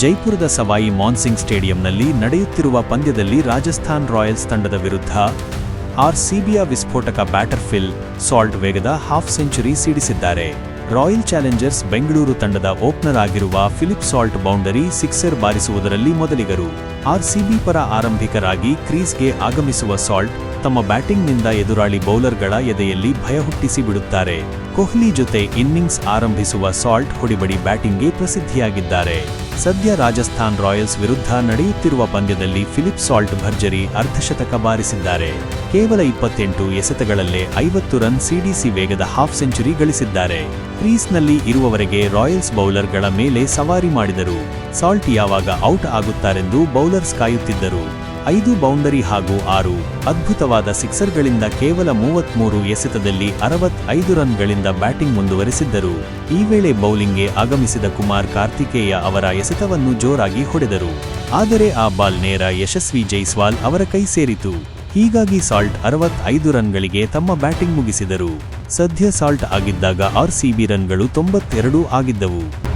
ಜೈಪುರದ ಸವಾಯಿ ಮಾನ್ಸಿಂಗ್ ಸ್ಟೇಡಿಯಂನಲ್ಲಿ ನಡೆಯುತ್ತಿರುವ ಪಂದ್ಯದಲ್ಲಿ ರಾಜಸ್ಥಾನ್ ರಾಯಲ್ಸ್ ತಂಡದ ವಿರುದ್ಧ ಆರ್ಸಿಬಿಯ ವಿಸ್ಫೋಟಕ ಬ್ಯಾಟರ್ ಫಿಲ್ ಸಾಲ್ಟ್ ವೇಗದ ಹಾಫ್ ಸೆಂಚುರಿ ಸಿಡಿಸಿದ್ದಾರೆ. ರಾಯಲ್ ಚಾಲೆಂಜರ್ಸ್ ಬೆಂಗಳೂರು ತಂಡದ ಓಪನರ್ ಆಗಿರುವ ಫಿಲಿಪ್ ಸಾಲ್ಟ್ ಬೌಂಡರಿ ಸಿಕ್ಸರ್ ಬಾರಿಸುವುದರಲ್ಲಿ ಮೊದಲಿಗರು. ಆರ್ಸಿಬಿ ಪರ ಆರಂಭಿಕರಾಗಿ ಕ್ರೀಸ್ಗೆ ಆಗಮಿಸುವ ಸಾಲ್ಟ್ ತಮ್ಮ ಬ್ಯಾಟಿಂಗ್ನಿಂದ ಎದುರಾಳಿ ಬೌಲರ್ಗಳ ಎದೆಯಲ್ಲಿ ಭಯ ಹುಟ್ಟಿಸಿ ಬಿಡುತ್ತಾರೆ. ಕೊಹ್ಲಿ ಜೊತೆ ಇನ್ನಿಂಗ್ಸ್ ಆರಂಭಿಸುವ ಸಾಲ್ಟ್ ಹೊಡಿಬಡಿ ಬ್ಯಾಟಿಂಗ್ಗೆ ಪ್ರಸಿದ್ಧಿಯಾಗಿದ್ದಾರೆ. ಸದ್ಯ ರಾಜಸ್ಥಾನ್ ರಾಯಲ್ಸ್ ವಿರುದ್ಧ ನಡೆಯುತ್ತಿರುವ ಪಂದ್ಯದಲ್ಲಿ ಫಿಲಿಪ್ ಸಾಲ್ಟ್ ಭರ್ಜರಿ ಅರ್ಧಶತಕ ಬಾರಿಸಿದ್ದಾರೆ. ಕೇವಲ ಇಪ್ಪತ್ತೆಂಟು ಎಸೆತಗಳಲ್ಲೇ ಐವತ್ತು ರನ್ ಸಿಡಿಸಿ ವೇಗದ ಹಾಫ್ ಸೆಂಚುರಿ ಗಳಿಸಿದ್ದಾರೆ. ಕ್ರೀಸ್ನಲ್ಲಿ ಇರುವವರೆಗೆ ರಾಯಲ್ಸ್ ಬೌಲರ್ಗಳ ಮೇಲೆ ಸವಾರಿ ಮಾಡಿದರು. ಸಾಲ್ಟ್ ಯಾವಾಗ ಔಟ್ ಆಗುತ್ತಾರೆಂದು ಬೌಲರ್ಸ್ ಕಾಯುತ್ತಿದ್ದರು. ಐದು ಬೌಂಡರಿ ಹಾಗೂ ಆರು ಅದ್ಭುತವಾದ ಸಿಕ್ಸರ್ಗಳಿಂದ ಕೇವಲ ಮೂವತ್ಮೂರು ಎಸೆತದಲ್ಲಿ ಅರವತ್ತೈದು ರನ್ಗಳಿಂದ ಬ್ಯಾಟಿಂಗ್ ಮುಂದುವರೆಸಿದ್ದರು. ಈ ವೇಳೆ ಬೌಲಿಂಗ್ಗೆ ಆಗಮಿಸಿದ ಕುಮಾರ್ ಕಾರ್ತಿಕೇಯ ಅವರ ಎಸೆತವನ್ನು ಜೋರಾಗಿ ಹೊಡೆದರು. ಆದರೆ ಆ ಬಾಲ್ ನೇರ ಯಶಸ್ವಿ ಜೈಸ್ವಾಲ್ ಅವರ ಕೈ ಸೇರಿತು. ಹೀಗಾಗಿ ಸಾಲ್ಟ್ ಅರವತ್ತೈದು ರನ್ಗಳಿಗೆ ತಮ್ಮ ಬ್ಯಾಟಿಂಗ್ ಮುಗಿಸಿದರು. ಸದ್ಯ ಸಾಲ್ಟ್ ಆಗಿದ್ದಾಗ ಆರ್ಸಿಬಿ ರನ್ಗಳು ತೊಂಬತ್ತೆರಡು ಆಗಿದ್ದವು.